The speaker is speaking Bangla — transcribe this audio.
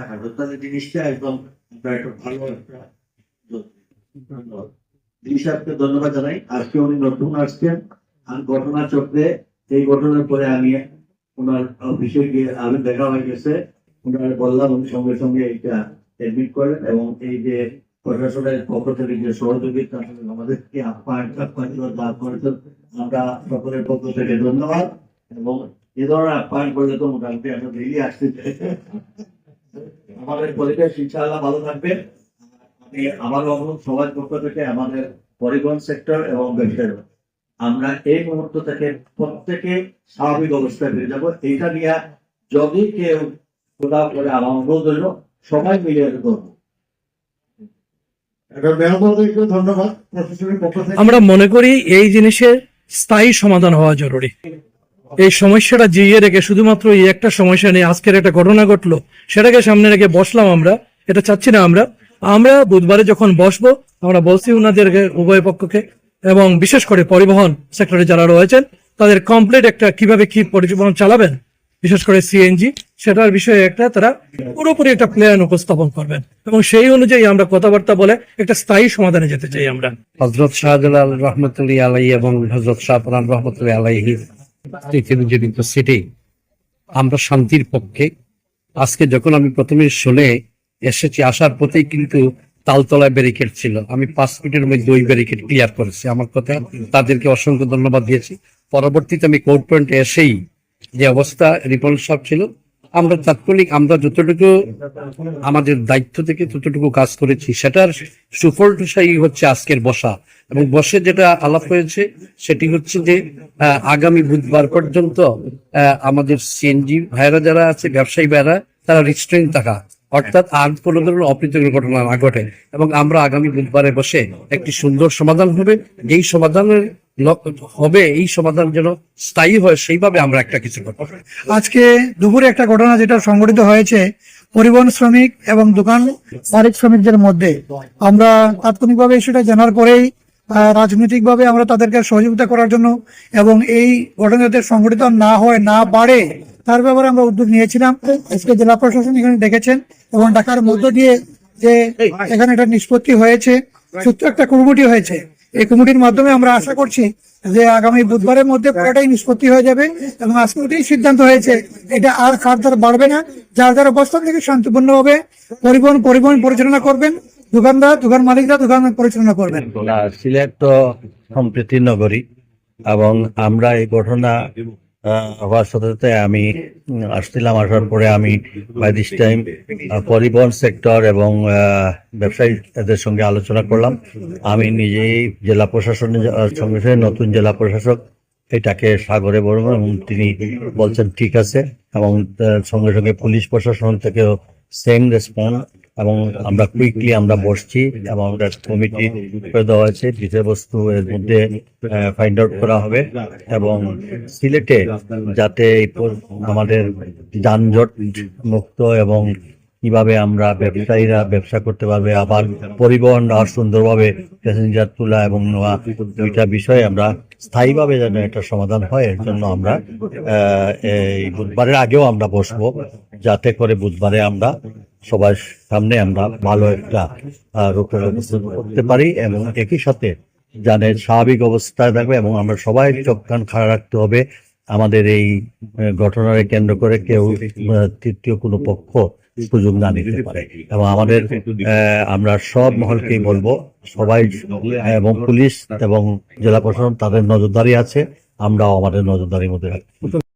থাকার তাহলে জিনিসটা একদম একটা ভালো একটা ধন্যবাদ। জানাই। আজকে উনি নতুন আসছেন আর ঘটনা চক্রে এই ঘটনার পরে আমি ওনার অফিসে গিয়ে আমি দেখা হয়ে গেছে। ওনার বললাম উনি সঙ্গে সঙ্গে এইটা এডমিট করেন এবং এই যে প্রশাসনের পক্ষ থেকে যে সহযোগিতা আমাদেরকে আপ্যায়ন আপ্যায়ন লাভ করেছেন, আমরা সকলের পক্ষ থেকে ধন্যবাদ। এবং এ ধরনের আপ্যায়ন করলে তো মোটামুটি আমরা ডেইলি আসতে চাই। আমাদের পরিবেশ ইনশাআল্লাহ ভালো থাকবে। আমি আমার অনুরোধ সবার পক্ষ থেকে আমাদের পরিবহন সেক্টর এবং ব্যবসায় আমরা এই মুহূর্ত থেকে প্রত্যেকে স্বাভাবিক অবস্থায় ফিরে যাব। এইটা নিয়ে যদি কেউ কোথাও করে আমার অনুরোধ হইল সবাই মিলে করব। এটা ধন্যবাদ প্রশাসনের পক্ষ থেকে। আমরা মনে করি এই জিনিসের স্থায়ী সমাধান হওয়া জরুরি। এই সমস্যাটা জিইয়ে রেখে শুধুমাত্র এই একটা সমস্যা নিয়ে আজকের একটা ঘটনা ঘটলো, সেটাকে সামনে রেখে বসলাম আমরা, এটা চাচ্ছি না আমরা। আমরা বুধবারে যখন বসবো, আমরা বলছি ওনাদেরকে উভয় পক্ষকে এবং বিশেষ করে পরিবহন সেক্টরে যারা রয়েছেন, তাদের কমপ্লিট একটা কীভাবে কি পরিবহন চালাবেন, বিশেষ করে সিএনজি সেটার বিষয়ে একটা তারা পুরোপুরি একটা প্ল্যান উপস্থাপন করবেন। এবং সেই অনুযায়ী আমরা কথাবার্তা বলে একটা স্থায়ী সমাধানে যেতে চাই আমরা। হজরত শাহজালাল রহমতুল্লাহ আলাই এবং হজরত শাহপুরান রহমতুল্লাহ আলাইহি নির্যাতিত সিটি, আমরা শান্তির পক্ষে। আজকে যখন আমি প্রথমে শুনে এসেছি, আসার পথেই কিন্তু তালতলায় ব্যারিকেড ছিল। আমি পাঁচ মিনিটের মধ্যে ওই ব্যারিকেড ক্লিয়ার করেছি। আমার কথা তাদেরকে অসংখ্য ধন্যবাদ দিয়েছি। পরবর্তীতে আমি কোর্ট পয়েন্টে এসেই যে অবস্থা, রিপন সব ছিল আমরা তাৎক্ষণিক আমরা যতটুকু আমাদের দায়িত্ব থেকে ততটুকু কাজ করেছি, সেটার সুফলটাই হচ্ছে আজকের বসা। এবং বসে যেটা আলাপ হয়েছে, সেটি হচ্ছে যে আগামী বুধবার পর্যন্ত আমাদের সিএনজি ভাইরা যারা আছে, ব্যবসায়ী ভাইরা তারা রিস্ট্রেন থাকা। অর্থাৎ আর কোনো ধরনের অপ্রীতিকর ঘটনা না ঘটে। এবং আমরা আগামী বুধবারে বসে একটি সুন্দর সমাধান হবে। যেই সমাধানের হবে এই সমাধান যেন স্থায়ী হয় সেইভাবে আমরা একটা কিছু করব আজকে দুপুরে একটা ঘটনা যেটা সংঘটিত হয়েছে পরিবহন শ্রমিক এবং দোকান মালিক শ্রমিকদের মধ্যে। আমরা তাৎক্ষণিকভাবে সেটা জানার পরেই রাজনৈতিকভাবে আমরা তাদেরকে সহযোগিতা করার জন্য এবং এই ঘটনা যাতে সংঘটিত না হয় না বাড়ে তার ব্যাপারে আমরা উদ্যোগ নিয়েছিলাম। আজকে জেলা প্রশাসন এখানে দেখেছেন এবং ঢাকার মধ্য দিয়ে যে এখানে একটা নিষ্পত্তি হয়েছে সূত্র একটা কমিটি হয়েছে। এই কমিটির মাধ্যমে আমরা আশা করছি যে আগামী বুধবারের মধ্যে পুরোটাই নিষ্পত্তি হয়ে যাবে এবং আজকে ওটাই সিদ্ধান্ত হয়েছে, এটা আর ফার্দার বাড়বে না, যার যার অবস্থান থেকে শান্তিপূর্ণ হবে, পরিবহন পরিবহন পরিচালনা করবেন, দোকানদার, দোকান মালিকরা দোকান পরিচালনা করবেন। সিলেট তো সম্প্রীতি নগরী এবং আমরা এই ঘটনা হওয়ার সাথে সাথে আমি আসছিলাম, আসার পরে আমি বাই দিস টাইম পরিবহন সেক্টর এবং ব্যবসায়ীদের সঙ্গে আলোচনা করলাম। আমি নিজেই জেলা প্রশাসনের সঙ্গে সঙ্গে নতুন জেলা প্রশাসক, এটাকে সাগরে বলব এবং তিনি বলছেন, ঠিক আছে। এবং সঙ্গে সঙ্গে পুলিশ প্রশাসন থেকেও সেম রেসপন্স এবং আমরা কুইকলি আমরা বসছি এবং কমিটি করে দেওয়া হয়েছে বিষয়বস্তু এর মধ্যে ফাইন্ড আউট করা হবে এবং সিলেটে যাতে আমাদের যানজট মুক্ত এবং কীভাবে আমরা ব্যবসায়ীরা ব্যবসা করতে পারবে, আবার পরিবহন আর সুন্দরভাবে প্যাসেঞ্জার তোলা এবং নেওয়া দুইটা বিষয়ে আমরা স্থায়ীভাবে যেন একটা সমাধান হয়, এর জন্য আমরা এই বুধবারের আগেও আমরা বসবো, যাতে করে বুধবারে আমরা সবার সামনে আমরা ভালো একটা করতে পারি এবং একই সাথে যাদের স্বাভাবিক অবস্থায় থাকবে এবং আমরা সবাই চোখ কান খাড়া রাখতে হবে আমাদের এই আহ, ঘটনাকে কেন্দ্র করে কেউ তৃতীয় কোনো পক্ষ সুযোগ না নিতে পারে। এবং আমাদের আমরা সব মহলকেই বলব সবাই এবং পুলিশ এবং জেলা প্রশাসন তাদের নজরদারি আছে আমরাও আমাদের নজরদারির মধ্যে রাখব